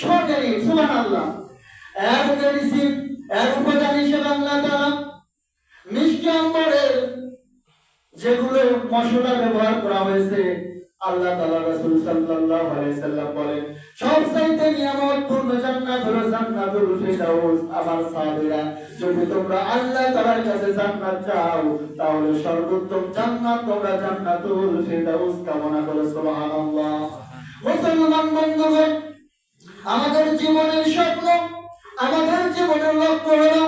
স্বর্ণেরই সুবান আল্লাহ এক মেডিসিন এক উপাদান হিসেবে আল্লাহ তারা মিষ্টি আম্বরের যেগুলো মশলা ব্যবহার করা হয়েছে, আল্লাহ তাআলা রাসূল সাল্লাল্লাহু আলাইহি সাল্লাম বলেন, সবচাইতে নিয়ামত পূর্ণ জান্নাত হলো জান্নাতুল ফিরদাউস। আমার সাহাবীরা, যদি তোমরা আল্লাহ তাআলার কাছে জান্নাত চাও, তাহলে সর্বোত্তম জান্নাত তোমরা জান্নাতুল ফিরদাউস কামনা করো, সুবহানাল্লাহ। মুসলমান বন্ধুগণ আমাদের জীবনের স্বপ্ন, আমাদের জীবনের লক্ষ্য হলো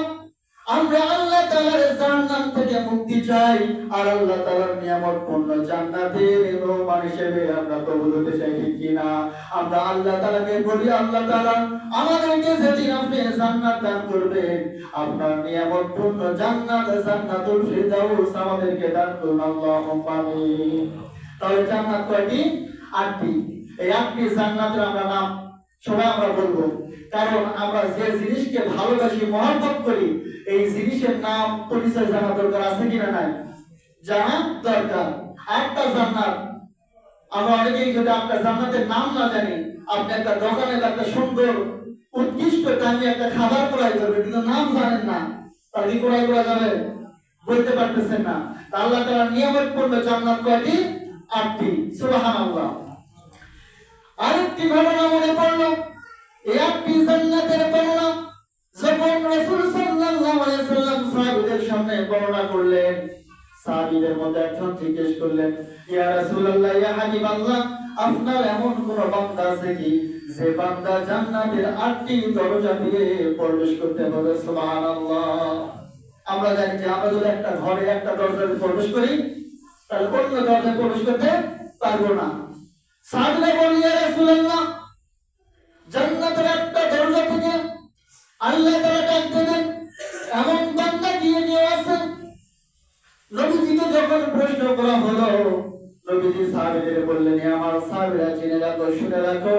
আমরা আল্লাহ তাআলার জান্নাত থেকে মুক্তি চাই, আর আল্লাহ তাআলার নিয়ামতপূর্ণ জান্নাতের মেহমান হিসেবে আমরা কবুল হতে চাই কিনা? আমরা আল্লাহ তাআলাকে বলি, আল্লাহ তাআলা আমাদেরকে যেদিন আপনি জান্নাত দান করবেন, আপনার নিয়ামতপূর্ণ জান্নাত, জান্নাতুল ফিরদাউস আমাদেরকে দান করুন, আল্লাহুম্মা আমিন। তাহলে জান্নাত কয়টি? আটটি। এই আটটি জান্নাতের আমরা নাম সবাই আমরা বলব, কারণ আমরা যে জিনিসকে ভালোবাসি, মহব্বত করি, এই জিনিসের নাম পরিচয় জানা দরকার আছে কিনা নাই? জানা দরকার। একটা জান্নাত। আমরা অনেকেই যদি আপনার জান্নাতের নাম না জানি, আপনি একটা দোকানে একটা সুন্দর, উৎকৃষ্ট, দামি একটা খাবার ক্রয় করবেন কিন্তু নাম জানেন না, তাহলে কি ক্রয় করা যাবে? বলতে পারতেছেন না। আল্লাহ তাআলা নিয়ামত পূর্ণ জান্নাত কয়টি? আটটি। সুবহানাল্লাহ। আরেকটি ঘটনা মনে পড়ল। আটটি জান্নাতের বর্ণনা যখন রাসূল সাল্লাল্লাহু সাল্লাম সাহাবীদের সামনে বর্ণনা করলেন, সাহাবীদের মধ্যে একজন জিজ্ঞেস করলেন, ইয়া রাসূলুল্লাহ, ইয়া হাবিবাল্লাহ, আপনার এমন কোন বান্দা আছে কি যে বান্দা জান্নাতের আটটি দরজা দিয়ে প্রবেশ করতে পারবে সুবহানাল্লাহ? আমরা জানি যে আমরা যদি একটা ঘরে একটা দরজা প্রবেশ করি, তাহলে অন্য দরজায় প্রবেশ করতে পারব না। সাহাবীরা বলি রাসূলুল্লাহ জান্নাতের একটা দরজা থেকে আল্লাহ তাআলা ডাক দেবেন এমন বান্দা গিয়ে নিয়ে আসে নবীজিকে যখন প্রশ্ন করা হলো, নবীজি সাহাবীদের বললেন আমার সাহাবীরা জেনে রাখো, শুনে রাখো,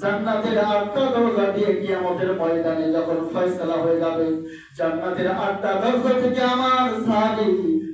জান্নাতের আটটা দরজা দিয়ে কিয়ামতের ময়দানে যখন ফয়সালা হয়ে যাবে, জান্নাতের আটটা দরজা থেকে আমার সাহাবী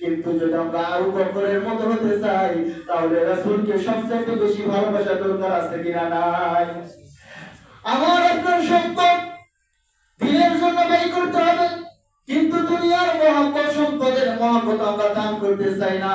কিন্তু যদি আমরা হতে চাই, তাহলে সবচেয়ে বেশি ভালোবাসা দরকার আছে কিনা নাই? আমার আপনার সম্পদ দিনের জন্য ব্যয় করতে হবে, কিন্তু দুনিয়ার মহব্বত, সম্পদের মহব্বত আমরা দান করতে চাই না।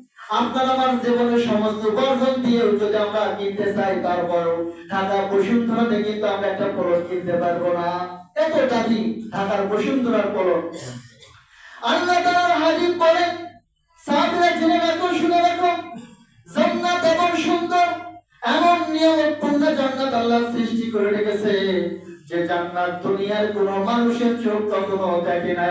আপনার আমার জীবনের সমস্ত উপার্জন দিয়ে যদি আমরা কিনতে চাই তারপরও ঢাকা বসুন্ধরাতে কিন্তু আমরা একটা প্রোডাক্ট কিনতে পারব না। এত দামি ঢাকার বসুন্ধরার প্রোডাক্ট আল্লাহ জেনে রাখো, শুনে রাখো এমন সুন্দর, এমন জান্নাত আল্লাহ সৃষ্টি করে রেখেছে, যে জান্নাত দুনিয়ার কোন মানুষের চোখ কখনো দেখে না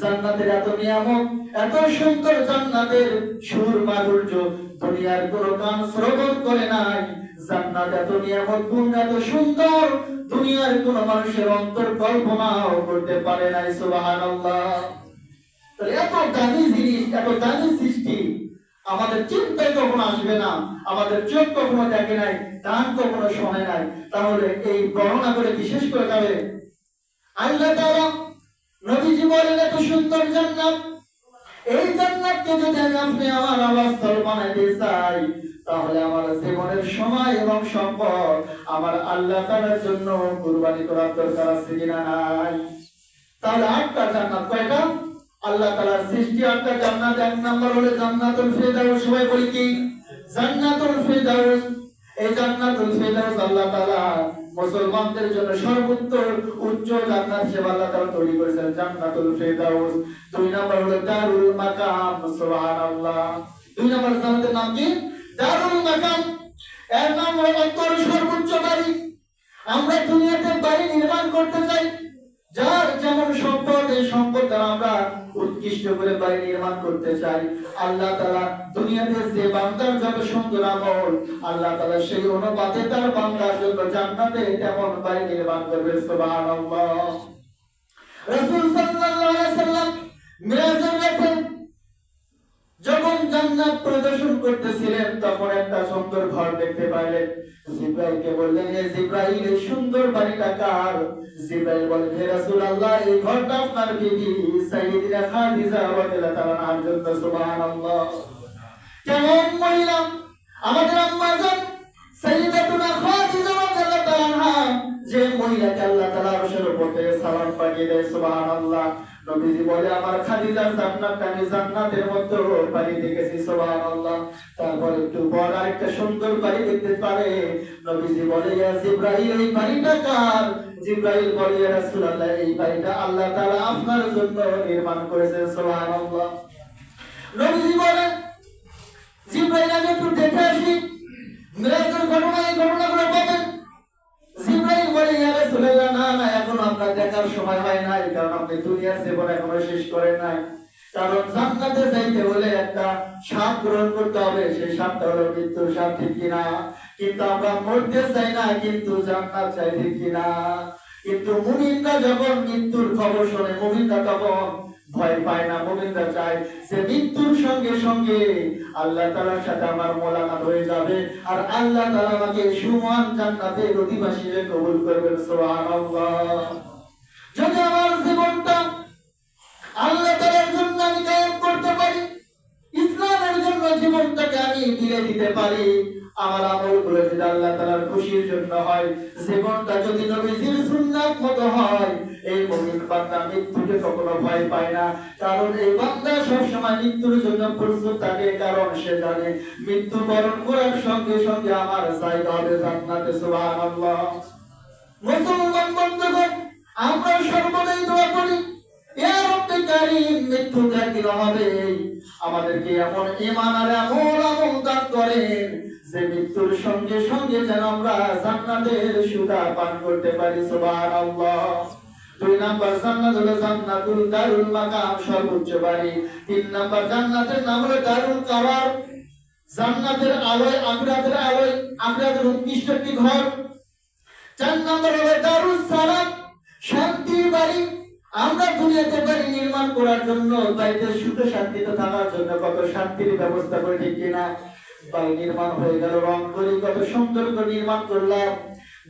জান্নাতের এত নিয়ামক এত সুন্দর জান্নাতের সুর মাধুর্য, দুনিয়ার কোন কান শ্রবণ করে নাই। জান্নাত এত নিয়ামক পূর্ণ এত সুন্দর, দুনিয়ার কোন মানুষের অন্তর কল্পনাও করতে পারে নাই, সুবহানাল্লাহ। এত দামি জিনিস, এত দামি সৃষ্টি, আমাদের চিন্তায় কখনো আসবে না, আমাদের চোখ কখনো দেখে নাই, কান কখনো শোনে নাই। তাহলে এই বর্ণনা করে বিশেষ করে যাবে? আল্লাহ তাআলা নবীজি বলেন, এত সুন্দর জান্নাত। এই জান্নাতকে যদি আমি আপনি আমার আবাসস্থল বানাইতে চাই, তাহলে আমার জীবনের সময় এবং সম্পদ আমার আল্লাহ তাআলার জন্য কুরবানি করার দরকার আছে কিনা নাই? তাহলে আটটা জান্নাত কয়টা? আল্লাহ তাআলার সৃষ্টি আটটা জান্নাত। এক নাম্বার হলো জান্নাতুল ফিরদাউস। সবাই বলি কি? জান্নাতুল ফিরদাউস। এই জান্নাতুল ফেরদাউস আল্লাহ তাআলা মুসলমানদের জন্য সর্বোত্তর উচ্চ জান্নাত হিসেবে আল্লাহ তাআলা তৈরি করেছেন। জান্নাতুল ফেরদাউস দুই নাম্বার হলো দারুল মাকাম। সুবহানাল্লাহ। দুই নম্বর জান্নাতের নাম কি? দারুল মাকাম। এর নাম হলো অন্তর সর্বোচ্চ বাড়ি আমরা দুনিয়াতে বাড়ি নির্মাণ করতে চাই। যার যেমন সম্পদ, এই সম্পদ আমরা উৎকৃষ্ট করে বাড়ি নির্মাণ করতে চাই। আল্লাহ তালা দুনিয়াতে যে বান্দার যত সুন্দর আমল, আল্লাহ তালা সেই অনুপাতে তার বান্দার জন্য জান্নাতে তেমন বাড়ি নির্মাণ করবে, সুবহানাল্লাহ। রাসূল সাল্লাল্লাহু আলাইহি সাল্লাম মিরাজের যখন জান্নাত প্রদর্শন করতেছিলেন, তখন একটা সুন্দর ঘর দেখতে পাইলেন। জিব্রাইলকে বললেন হে জিব্রাইল, এই সুন্দর বাড়িটা কার? জিব্রাইল বলেন হে রাসূলুল্লাহ, এই ঘরটা আপনার বিবি সাইয়্যিদা খাদিজা রাদিয়াল্লাহু তাআলা আনহার জন্য সুবহানাল্লাহ। কেমন মহিলা? আমাদের আম্মা জান, সাইয়্যিদাতুনা খাদিজা রাদিয়াল্লাহু তাআলা যে মহিলাকে আল্লাহ তাআলা আরশের থেকে সালাম পাঠিয়ে দেয়, সুবহানাল্লাহ। নবীজি বলে, আমার খাদিজার জান্নাতটা আমি জান্নাতের বাড়ি দেখেছি, সুবহানাল্লাহ। তারপর একটু সুন্দর বাড়ি দেখতে পারে নবীজি বলে, ইয়া এই বাড়িটা কার? বলে, ইয়া রাসূলুল্লাহ, এই বাড়িটা আল্লাহ তাআলা আপনার জন্য নির্মাণ করেছেন, সুবহানাল্লাহ। নবীজি জিব্রাইল, আমি একটু দেখে আসি। মিরাজের ঘটনা, এই ঘটনাগুলো আপনি দুনিয়ার জীবন এখনও শেষ নাই। কারণ জান্নাতে যাইতে হলে একটা স্বাদ গ্রহণ করতে হবে, সেই স্বাদটা হলো মৃত্যুর স্বাদ, ঠিক কিনা কিন্তু আমরা মরতে চাই না, কিন্তু জান্নাত চাই, ঠিক কিনা কিন্তু যখন মৃত্যুর খবর শোনে তখন ভয় পায় না চায় মৃত্যুর সঙ্গে সঙ্গে আল্লাহ তাআলার সাথে আমার মোলাকাত হয়ে যাবে, আর আল্লাহ তাআলা আমাকে সুমান জান্নাতের অধিবাসী হিসেবে কবুল করবেন, সুবহানাল্লাহ। যদি আমার আল্লাহ তাআলার জন্য আমি কায়েম করতে পারি। ইসলামের জন্য জীবনটাকে আমি দিয়ে দিতে পারি। আমার আমলগুলো যদি আল্লাহ তাআলার খুশির জন্য হয়, জীবনটা যদি নবীজির সুন্নাত মতো হয়, এই মুমিন বান্দা মৃত্যুকে কখনো ভয় পায় না। কারণ এই বান্দা সবসময় মৃত্যুর জন্য প্রস্তুত থাকে, কারণ সে জানে মৃত্যু বরণ করার সঙ্গে সঙ্গে আমার জায়গা হবে জান্নাতে, সুবহানাল্লাহ। মুসলমান বন্ধুগণ, আমরা সর্বদাই দোয়া করি। মৃত্যু একদিন হবে? আমাদেরকে এমন আর এমন আমল দান করেন যে মৃত্যুর সঙ্গে সঙ্গে যেন আমরা জান্নাতের সুধা পান করতে পারি, সুবহানাল্লাহ। দুই নাম্বার, জান্নাত হলো জান্নাতুল দারুল মাকাম, সর্বোচ্চ বাড়ি। তিন নাম্বার, জান্নাতের নাম হলো দারুল কারার জান্নাতের আলোয়, আখিরাতের আলোয়, আখিরাতের উৎকৃষ্ট একটি ঘর। চার নম্বর হলো দারুস সালাম, শান্তির বাড়ি। আমরা দুনিয়াতে বাড়ি নির্মাণ করার জন্য বাড়িতে সুখে শান্তিতে থাকার জন্য কত শান্তির ব্যবস্থা করে কিনা? বাড়ি নির্মাণ হয়ে গেল, রং করি, কত সুন্দর করে নির্মাণ করলাম।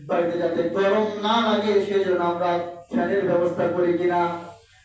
বাড়িতে যাতে গরম না লাগে, সেজন্য আমরা ফ্যানের ব্যবস্থা করি কিনা?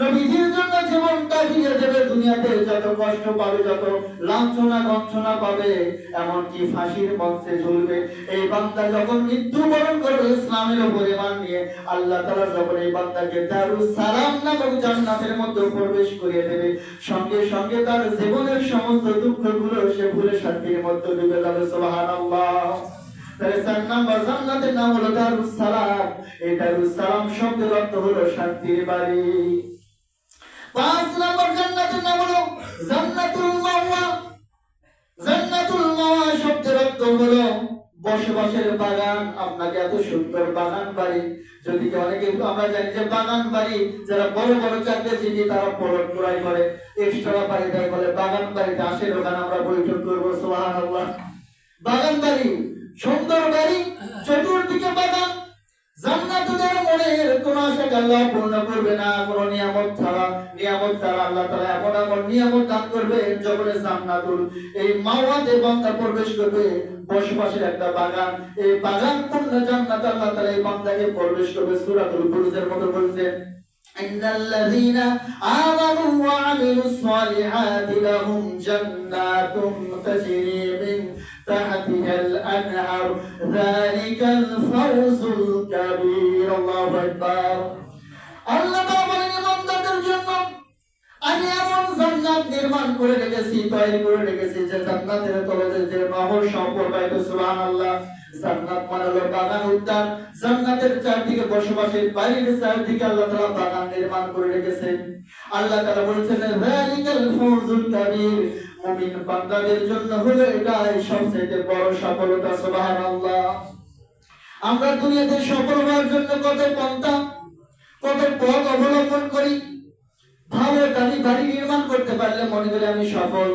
নবীজির জন্য জীবনটা দিয়ে দেবে দুনিয়াতে, যত কষ্ট পাবে, যত লাঞ্ছনা গঞ্ছনা পাবে, এমনকি ফাঁসির মঞ্চে ঝুলবে এই বান্দা যখন মৃত্যুবরণ করবে ইসলামের উপর ইমান নিয়ে, আল্লাহ তাআলা যখন এই বান্দাকে দারুস সালাম নামক জান্নাতের মধ্যে প্রবেশ করিয়ে দেবে, সঙ্গে সঙ্গে তার জীবনের সমস্ত দুঃখগুলো সে ভুলে শান্তির মধ্যে ডুবে যাবে। তাহলে চার নাম্বার জান্নাতের নাম হলো দারুস এই দারুস শব্দের অর্থ হলো শান্তির বাড়ি। পাঁচ নাম্বার জান্নাতের নাম হলো জান্নাতুল মাওয়া জান্নাতুল মাওয়া শব্দের অর্থ হলো বসবাসের বাগান। আপনাকে এত সুন্দর বাগান বাড়ি। যদি অনেকে আমরা জানি যে বাগান বাড়ি, যারা বড় বড় চাকরিজীবী তারা পলট ক্রয় করে। এক্সট্রা বাড়ি দেয় বলে বাগান বাড়িতে আসেন ওখানে আমরা বৈঠক করব, সুবহানাল্লাহ। বাগান বাড়ি, সুন্দর বাড়ি, চতুর্দিকে বাগান। জান্নাতুদের মনের কোন আশাকে আল্লাহ পূর্ণ করবে না কোন নিয়ামত ছাড়া নিয়ামত ছাড়া আল্লাহ তাআলা এমন এমন নিয়ামত দান করবে যখন জান্নাতুল এই মাওয়াতে বান্দা প্রবেশ করবে বসবাসের একটা বাগান এই বাগান পূর্ণ জান্নাত আল্লাহ তাআলা এই বান্দাকে প্রবেশ করবে সূরাতুল বুরুজের মতো বলছে إن الذين آمنوا وعملوا الصالحات لهم جنات تجري من تحتها الأنهار ذلك الفوز الكبير الله أكبر আল্লাহ তাআলা বলেন ইমানদারদের জন্য আমি এমন জান্নাত নির্মাণ করে রেখেছি তৈরি করে রেখেছি যে জান্নাতের তলে যে নহর সম্পর্ক সুবহানাল্লাহ জান্নাত মানে হলো বাগান উদ্যান জান্নাতের চারদিকে বসবাসের বাড়ির চারদিকে আল্লাহ তাআলা বাগান নির্মাণ করে রেখেছেন আল্লাহ তাআলা বলেছেন যালিকাল ফাউজুল কাবীর মুমিন বান্দাদের জন্য হলো এটাই সবচেয়ে বড় সফলতা, সুবহানাল্লাহ। আমরা দুনিয়াতে সফল হওয়ার জন্য কত পন্থা, কত পথ অবলম্বন করি, ভালো দামি বাড়ি নির্মাণ করতে পারলে মনে করি আমি সফল।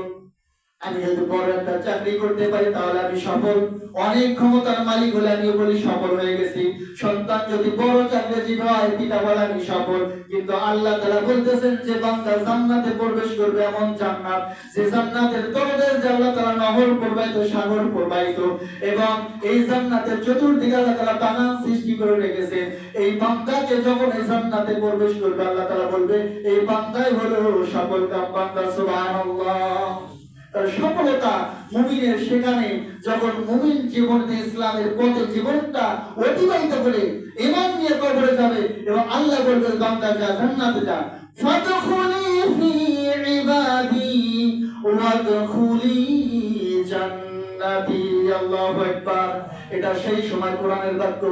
আমি যদি বড় একটা চাকরি করতে পারি, তাহলে আমি সফল। অনেক ক্ষমতার মালিক হলে আমি বলি সফল হয়ে গেছি। সন্তান যদি বড় চাকরিজীবী হয়, পিতা বলে আমি সফল। কিন্তু আল্লাহ তাআলা বলতেছেন যে, বান্দা জান্নাতে প্রবেশ করবে এমন জান্নাত। যে জান্নাতের তলদেশ যে আল্লাহ তাআলা নহর প্রবাহিত, সাগর প্রবাহিত। এবং এই জান্নাতের চতুর্দিকে আল্লাহ তাআলা বাগান সৃষ্টি করে রেখেছে। এই বান্দাকে যখন এই জান্নাতে প্রবেশ করবে, আল্লাহ তাআলা বলবে, এই বান্দাই হলো সফল কাম বান্দা, সুবহানাল্লাহ। তার সফলতা মুমিনের সেখানে যখন মুমিন জীবনে ইসলামের পথে জীবনটা অতিবাহিত করে ইমান নিয়ে কবরে যাবে এবং আল্লাহ বলবে বান্দা যা জান্নাতে যা। ফাদখুলি ফি ইবাদি ওয়াদখুলি জান্নাতি, আল্লাহু আকবার। এটা সেই সময় কোরআনের বাক্য,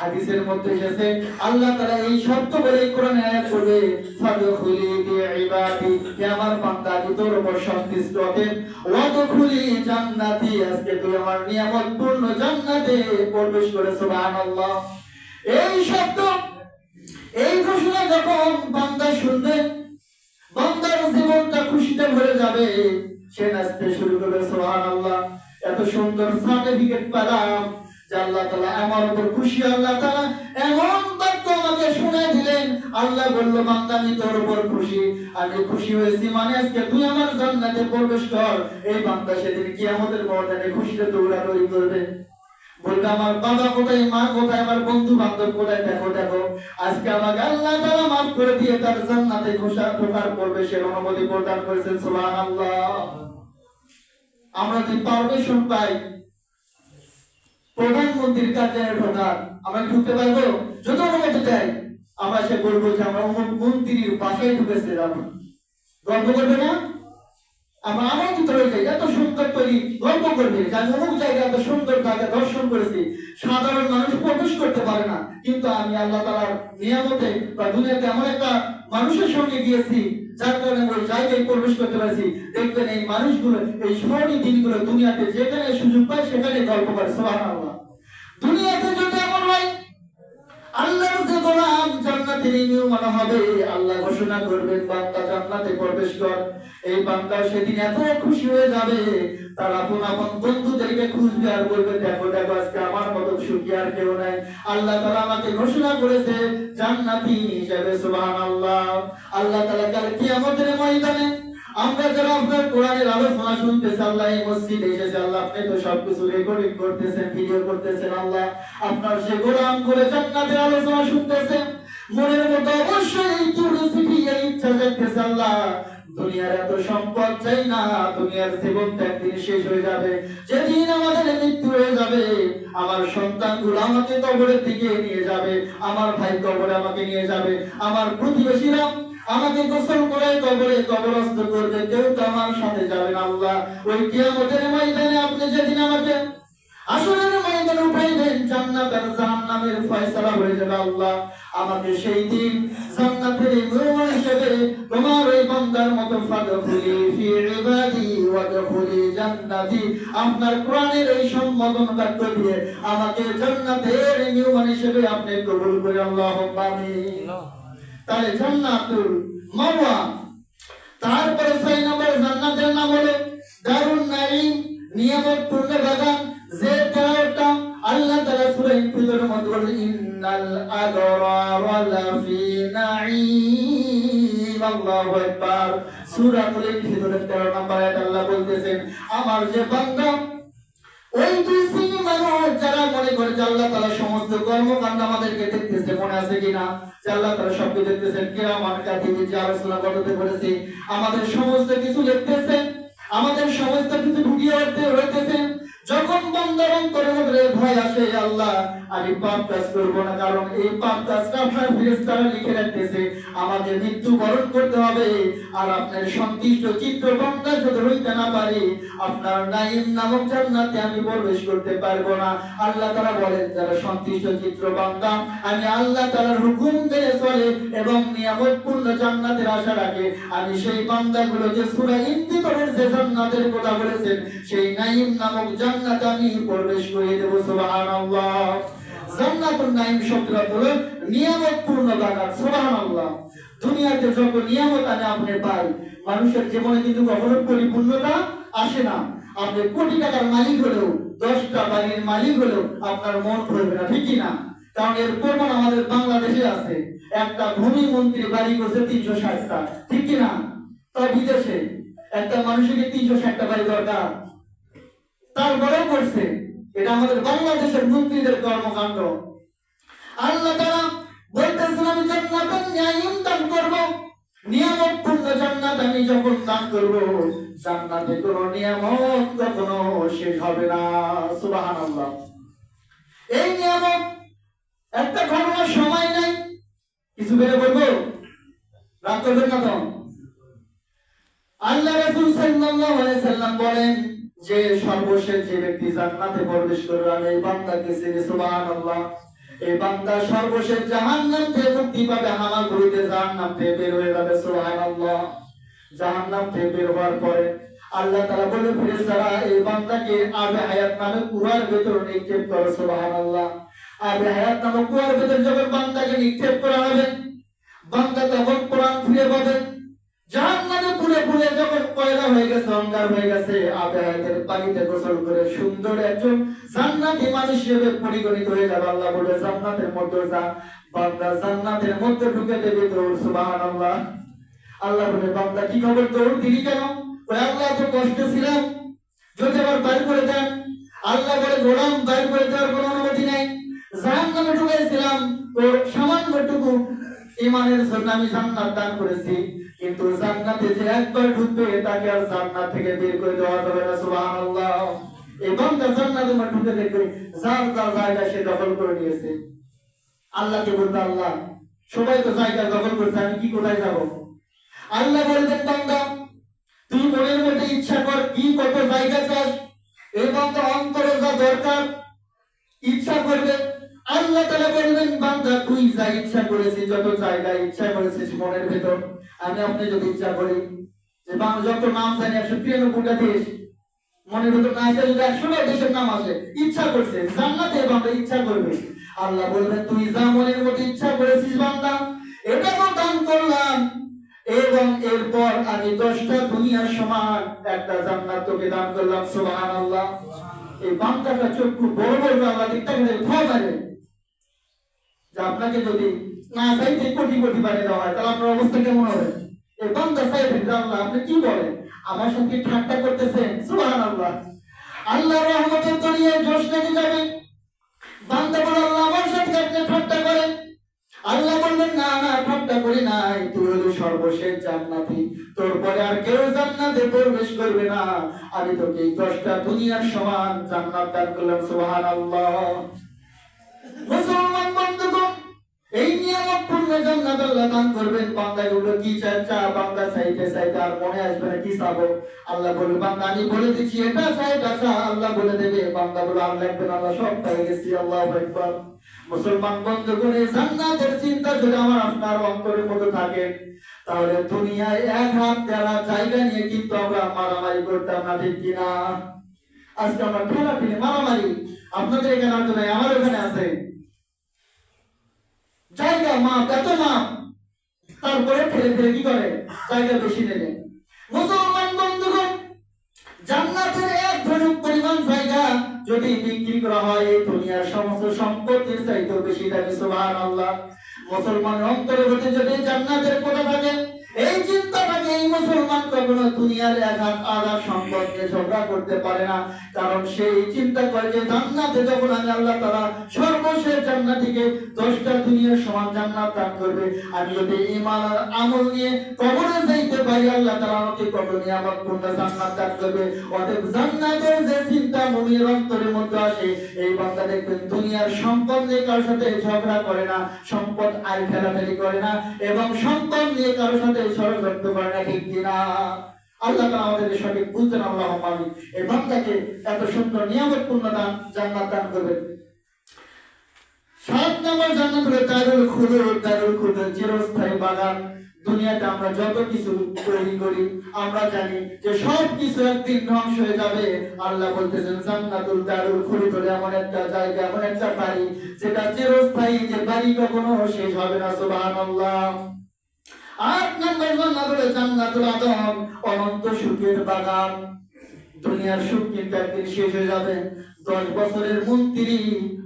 হাদিসের মধ্যে এসেছে, আল্লাহ তাআলা এই শব্দ বলে কোরআনে আয়াত করবে ফাদখুলি ফি ইবাদি হে আমার বান্দা আমি তোর উপর সন্তুষ্ট হতে ওয়াদখুলি জান্নাতি, আজকে তুই আমার নিয়ামত পূর্ণ জান্নাতে প্রবেশ করে, সুবহানাল্লাহ। এই শব্দ এই ঘোষণা যখন বান্দা শুনবে, বান্দার জীবনটা খুশিতে ভরে যাবে, সে নাচতে শুরু করবে, সুবহানাল্লাহ। এত সুন্দর সার্টিফিকেট পেলাম যে আল্লাহ তাআলা আমার উপর খুশি, আল্লাহ তাআলা এমন আমাকে শুনে দিলেন। আল্লাহ বলল তোর উপর খুশি। আমি খুশি হয়েছি মানে আজকে তুই আমার প্রবেশ কর। এই বান্দা সেদিন কিয়ামতের ময়দানে খুশিতে দৌড়াদৌড়ি করবে। আমার বাবা কোথায়, মা কোথায়, আমার বন্ধু বান্ধব কোথায়? দেখো দেখো। আজকে আমাকে আল্লাহ তাআলা মাফ করে দিয়ে তার জান্নাতে ঢোকার করবে সে অনুমতি প্রদান করেছেন। আমরা যদি পারমিশন পাই, প্রধানমন্ত্রীর কাছে ঢোকার, আমরা ঢুকতে পারব? যত অনুমতি চাই। আমরা সে বলব যে আমরা মন্ত্রীর বাসায় ঢুকেছিলাম গল্প করবে না? আমরা আনন্দিত হয়ে যাই। এত সুন্দর সাধারণ মানুষ প্রবেশ করতে পারে না। কিন্তু আমি আল্লাহ তালার নিয়ামতে বা দুনিয়াতে এমন একটা মানুষের সঙ্গে গিয়েছি, যার কারণে ওই জায়গায় প্রবেশ করতে পারছি। দেখবেন এই মানুষগুলো, এই স্মরণীয় দিনগুলো দুনিয়াতে যেখানে সুযোগ পায় সেখানে গল্প করে, সুবহানাল্লাহ। দুনিয়াতে যদি এমন হয় আল্লাহর যে গোলাম হবে। আল্লাহ ঘোষণা করবেন, বান্দা জান্নাতে প্রবেশ কর। এই বান্দা সেদিন এত খুশি হয়ে যাবে, তার আপন আপন বন্ধুদেরকে খুঁজবে আর বলবে, দেখো দেখো, আজকে আমার মতো সুখী আর কেউ নাই। আল্লাহ তাআলা আমাকে ঘোষণা করেছে, জান্নাতি হিসেবে সুবহানাল্লাহ। আল্লাহ তাআলা কাল কিয়ামতের ময়দানে আমরা যারা আপনার কোরআনের আলোচনা শুনতেছি, আল্লাহ এই মসজিদে এসেছে, আল্লাহ আপনি তো সবকিছু রেকর্ডিং করতেছেন ভিডিও করতেছেন, আল্লাহ আপনার সে গোলাম করে জান্নাতের আলোচনা শুনতেছেন মনের মতো অবশ্যই এই কিউরিওসিটি এই ইচ্ছা জাগতেছে, আল্লাহ। দুনিয়ার এত সম্পদ চাই না, দুনিয়ার জীবন তো একদিন শেষ হয়ে যাবে, যেদিন আমাদের মৃত্যু হয়ে যাবে। আমার সন্তানগুলো আমাকে কবরের দিকে নিয়ে যাবে, আমার ভাই কবরে আমাকে নিয়ে যাবে, আমার প্রতিবেশীরা আমাকে গোসল করে কবরে কবরস্থ করবে, কেউ তো আমার সাথে যাবে না আল্লাহ। ওই কিয়ামতের ময়দানে আপনি যেদিন আমাকে আসরের ময়দানে উঠাইবেন জান্নাত আর জাহান্নামের ফয়সালা হয়ে যাবে আল্লাহ। আমাকে সেই দিন জান্নাতের মেহমান হিসেবে তোমার ওই বান্দার মতো ফাদখুলি ফি ইবাদি ওয়াদখুলি জান্নাতি। আপনার কোরআনের এই সম্বোধন বাক্য দিয়ে আমাকে জান্নাতের মেহমান হিসেবে আপনি কবুল করে আল্লাহুম্মা আমিন। তাহলে জান্নাতুল মাওয়া। তারপরে ছয় নম্বর জান্নাতের নাম হলো দারুণ নাঈম নিয়ামত পূর্ণ বাগান যে তেলাওয়াতটা আল্লাহ তাআলা সূরা ইনফিতরের মধ্যে বলেছেন ইন্নাল আবরারা লাফি নাঈম। আল্লাহু আকবার। সূরাতুল ইনফিতরের 13 নম্বর আয়াত আল্লাহ বলতেছেন, আমার যে বান্দা ওই দুই শ্রেণির মানুষ যারা মনে করে যে আল্লাহ তারা সমস্ত কর্মকাণ্ড আমাদেরকে দেখতেছে, মনে আছে কিনা? যে আল্লাহ তারা সবকে দেখতেছেন কিরামান কাতিব যে আলোচনা আমাদের সমস্ত কিছু দেখতেছেন আমাদের সমস্ত কিছু ঢুকিয়ে হতে হইতেছে। যখন অন্তরের মধ্যে ভয় আসে আল্লাহ আমি পাপ কাজ করব না, কারণ এই পাপ কাজটা আপনার ফেরেশতারা লিখে রাখতেছে। আমাদের মৃত্যু বরণ করতে হবে, আর আপনার সন্তুষ্ট চিত্র বন্দা যদি হইতে না পারি, আপনার নাইম নামক জান্নাতে আমি প্রবেশ করতে পারব না। আল্লাহ তারা বলেন, যারা সন্তুষ্ট চিত্র বান্দা আমি আল্লাহ তাআলার হুকুম মেনে চলে এবং নিয়ামত পূর্ণ জান্নাতের আশা রাখে। আমি সেই বান্দাগুলো যে সূরা ইন্তিকরের যে জান্নাতের কথা বলেছেন, সেই নাইম নামক জান্নাতে আমি প্রবেশ করিয়ে দেব, সুবহানাল্লাহ। জান্নাতুন নাইম শব্দটা হলো নিয়ামত পূর্ণ জান্নাত সুবহানাল্লাহ। দুনিয়াতে যত নিয়ামত আমি আপনি পাই, মানুষের জীবনে কিন্তু কখনো পরিপূর্ণতা আসে না। আপনি কোটি টাকার মালিক হলেও, দশটা বাড়ির মালিক হলেও আপনার মন ভরবে না, ঠিকই না? কারণ এর প্রমাণ আমাদের বাংলাদেশে আছে। একটা ভূমি মন্ত্রী বাড়ি করছে তিনশো ষাটটা ঠিক কি না? তা বিদেশে একটা মানুষের তিনশো ষাটটা বাড়ি দরকার। তারপরেও করছে। এটা আমাদের বাংলাদেশের মন্ত্রীদের কর্মকাণ্ড। আল্লাহ তারা বলতেছেন, আমি জান্নাতের ন্যায়ম দান করব। নিয়ামত পূর্ণ জান্নাত আমি যখন দান করব, জান্নাতে কোনো নিয়ামত কখনো শেষ হবে না। সুবহানাল্লাহ। এই নিয়ামত, একটা ঘটনার সময় নাই। কিছু বেড়ে বলব? রাগ করবেন না তো? আল্লাহ রাসূল সাল্লাল্লাহু আলাইহি সাল্লাম বলেন যে সর্বশেষ যে ব্যক্তি জান্নাতে প্রবেশ করবে, আমি এই বান্দাকে চিনি, সুবহানাল্লাহ। এই বান্দা সর্বশেষ জাহান্নাম থেকে মুক্তি পাবে, হামাগুড়িতে জাহান্নাম থেকে বের হয়ে যাবে, সুবহানাল্লাহ। জাহান্নাম থেকে বের হওয়ার পরে আল্লাহ তাআলা বলে, ফেরেশতারা, এই বান্দাকে আবে হায়াত নামে কুয়ার ভেতর নিক্ষেপ করো, সুবহানাল্লাহ। আবে হায়াত নামে কুয়ার ভেতর যখন বান্দাকে নিক্ষেপ করা হবে, বান্দা তখন কোরআন ফিরে পাবে জাহান্নামে কয়লা হয়ে গেছে অঙ্গার হয়ে গেছে আবে পানিতে গোসল করে সুন্দর একজন জান্নাতি মানুষ হিসেবে পরিগণিত হয়ে যাবে। আল্লাহ বলে, জান্নাতের মধ্যে যা, বান্দা জান্নাতের মধ্যে ঢুকে দেবে দৌড় সুবহানাল্লাহ। আল্লাহ বলে, বান্দা কি খবর দৌড় দিলি কেন? ওই আল্লাহ তো কষ্ট ছিলাম যদি আবার বাইর করে দেন। আল্লাহ বলে, গোলাম, বাইর করে দেওয়ার কোনো অনুমতি নেই। জাহান নামে ঢুকেছিলাম তো সামান্যটুকু ইমানের জন্য আমি জান্নাত দান করেছি, কিন্তু জান্নাতে যে একবার ঢুকবে, তাকে আর জান্নাত থেকে বের করে দেওয়া যাবে না, সুবহানাল্লাহ। বান্দা জান্নাতে মা ঢুকে দেখবে, যার যার জায়গা সে দখল করে নিয়েছে। আল্লাহকে বলবে, আল্লাহ, সবাই তো জায়গা দখল করছে, আমি কি কোথায় যাব? আল্লাহ বলবেন বান্দা, তুই মনের মধ্যে ইচ্ছা কর, কি কত জায়গা চাস? বান্দা অন্তরে যা দরকার, ইচ্ছা করবে আল্লাহ তাআলা বলবেন, বান্দা, তুই যা ইচ্ছা করেছিস, যত জায়গা ইচ্ছা করেছিস মনের ভেতর, আমি আপনি যদি ইচ্ছা করি, যে বাংলা যত নাম জানি একশো তিরানব্বইটা দেশ, মনের ভেতর না আসে যদি একশোটা দেশের নাম আসে, ইচ্ছা করছে, জান্নাতে বান্দা ইচ্ছা করবে। আল্লাহ বলবেন, তুই যা মনের মধ্যে ইচ্ছা করেছিস বান্দা, এটা তো দান করলাম। এবং এরপর আমি দশটা দুনিয়ার সমান, একটা জান্নাত তোকে দান করলাম, সুবহানাল্লাহ। এই বান্দাটা চক্ষু বড় বড়, আল্লাহ দিকটা করে ভয় আপনাকে যদি না চাইতে কোটি কোটি বানিয়ে দেওয়া হয়, তাহলে আপনার অবস্থা কেমন হবে? বান্দা চাইবেন আল্লাহ, আপনি কি বলেন? আমার সঙ্গে ঠাট্টা করতেছেন, সুবহানাল্লাহ। আল্লাহর রহমতের তরিয়ে জোশ লেগে যাবে। বান্দা বলে, আল্লাহ আমার আপনি ঠাট্টা করেন। আল্লাহ বললেন, না না, ঠাট্টা করি নাই। তুই হলো সর্বশেষ জান্নাতি। তোর পরে আর কেউ জান্নাতে প্রবেশ করবে না। আমি তোকে দশটা দুনিয়ার সমান জান্নাত দান করলাম, সুবহানাল্লাহ। মুসলমান এই জান্নাত আল্লাহ দান করবেন। বান্দা গুলো কি বান্দা আর মনে আসবে না কি আল্লাহ বলবে বান্দা, আমি বলে দিচ্ছি, এটা আল্লাহ বলে দেবে, বান্দা বলে, আর লাগবে না আল্লাহ সব পেয়ে গেছি, আল্লাহ একবার মুসলমান বন্ধুগণ এই জান্নাতের চিন্তা যদি আমার আপনার অন্তরের মধ্যে থাকে, তাহলে দুনিয়ায় এক হাত দেওয়া জায়গা নিয়ে কিন্তু আমরা মারামারি করতাম না, ঠিক কিনা আজকে আমরা ঠেলা ঠেলে মারামারি, আপনাদের এখানে আমার ওখানে আছে। জায়গা মাপ এত মাপ তারপরে ফেলে ফেলে কি করে? জায়গা বেশি নেবে মুসলমান বন্ধুগণ, জান্নাতের এক ধনুক পরিমাণ জায়গা যদি বিক্রি করা হয়, এই দুনিয়ার সমস্ত সম্পত্তির চাইতে বেশি দামি, সুবহানাল্লাহ। মুসলমান অন্তরে যদি জান্নাতের কথা থাকে এই চিন্তা থাকে এই মুসলমান কখনো দুনিয়ার এক হাত আধা সম্পদ নিয়ে ঝগড়া করতে পারে না। কারণ সেই চিন্তা করে যে জান্নাতে যখন আমি আল্লাহ তাআলা সর্বশেষ জান্নাতিকে দশটা দুনিয়ার সমান জান্নাত দান করবে, আমি যদি ঈমান আর আমল নিয়ে কবরে যাইতে পারি, আল্লাহ তাআলা আমাকে কত নিয়ামত পূর্ণ জান্নাত দান করবে। অতএব জান্নাতের যে চিন্তা মুমিনের অন্তরের মধ্যে আসে, এই বান্দা দেখবেন দুনিয়ার সম্পদ নিয়ে কারোর সাথে ঝগড়া করে না, সম্পদ আয় ফেলাফেলি করে না, এবং সম্পদ নিয়ে কারোর সাথে চিরস্থায়ী বাগান। দুনিয়াতে আমরা যত কিছু তৈরি করি, আমরা জানি যে সব কিছু একদিন ধ্বংস হয়ে যাবে। আল্লাহ বলতেছেন, জান্নাতুল দারুল খুলুদ হলো এমন একটা জায়গা, এমন একটা বাড়ি, যেটা চিরস্থায়ী, যে বাড়ি কখনো শেষ হবে না, সুবহানাল্লাহ। আট আদম, অনন্ত সুখের বাগান। দুনিয়ার সুখ কিন্তু একদিন শেষ হয়ে যাবে। দশ বছরের মন্ত্রী,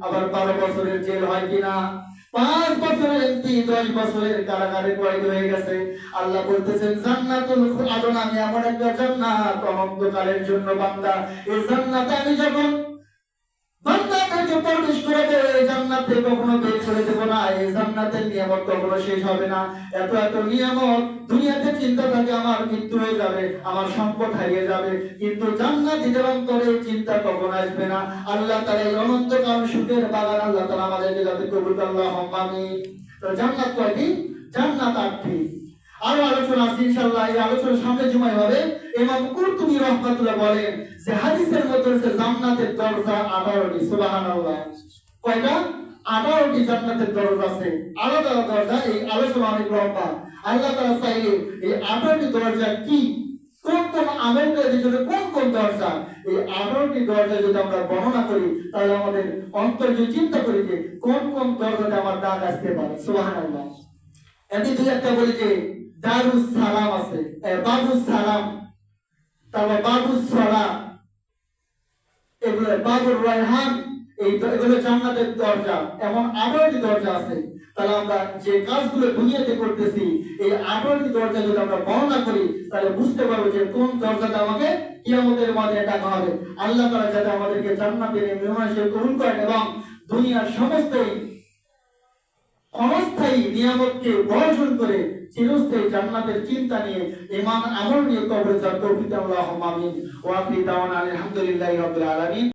আবার বারো বছরের জেল হয় কিনা? পাঁচ বছরের দশ বছরের কারাগারে কয়েদ হয়ে গেছে। আল্লাহ বলতেছেন, জান্নাতুল আদম, আমি এমন একটা জান্নাত অনন্তকালের জন্য বান্দা। এই জান্নাতে আমি যখন বান্দাদেরকে প্রবেশ করে দেব এই জান্নাতে কখনো বের করে দেবো না, এই জান্নাতের নিয়ামত কখনো শেষ হবে না। এত এত নিয়ামত দুনিয়াতে চিন্তা থাকে, আমার মৃত্যু হয়ে যাবে, আমার সম্পদ হারিয়ে যাবে। কিন্তু জান্নাতীদের অন্তরে এই চিন্তা কখনো আসবে না। আল্লাহ তাআলা এই অনন্তকাল সুখের বাগান আল্লাহ তাআলা আমাদেরকে যাতে কবুল আল্লাহ তো জান্নাত কয়টি জান্নাত আটটি। আরও আলোচনা আছে, ইনশাআল্লাহ, এই আলোচনা সামনে জুমায় হবে। ইমাম কুরতুবী রাহমাতুল্লাহ বলেন যে হাদিসের মধ্যে রয়েছে জান্নাতের দরজা 18টি সুবহানাল্লাহ। কয়টা? 18টি জান্নাতের দরজা আছে। আলাদা আলাদা দরজা, এই আলোচনা অনেক লম্বা। আল্লাহ তাআলা চাইলে এই 18টি দরজা কি? কোন কোন আমল কাজের জন্য কোন কোন দরজা? এই 18টি দরজা যদি আমরা বর্ণনা করি, তাহলে আমাদের অন্তর যদি চিন্তা করি যে কোন কোন দরজাতে আমার দাগ আসতে পারে। সুবহানাল্লাহ। এতে দুই একটা বলি যে দারুস সালাম আছে সালাম বাবুস এগুলো বাবুর এই এগুলো জান্নাতের দরজা। দরজা আছে। তাহলে আমরা যে কাজগুলো দুনিয়াতে করতেছি, এই দরজা যদি আমরা বর্ণনা করি, তাহলে বুঝতে পারব যে কোন দরজাটা আমাকে কিয়ামতের মাঝে ডাকা হবে। আল্লাহ তাআলা যাতে আমাদেরকে জান্নাতের মেহমান কবুল করেন এবং দুনিয়ার সমস্ত ক্ষণস্থায়ী নিয়ামতকে বর্জন করে চিরস্থায়ী জান্নাতের চিন্তা নিয়ে ইমান আমল নিয়ে কবরে যা তৌফিক আল্লাহ আমিন। ওয়া আপনি দাওয়ান আলহামদুলিল্লাহি রাব্বিল আলামিন।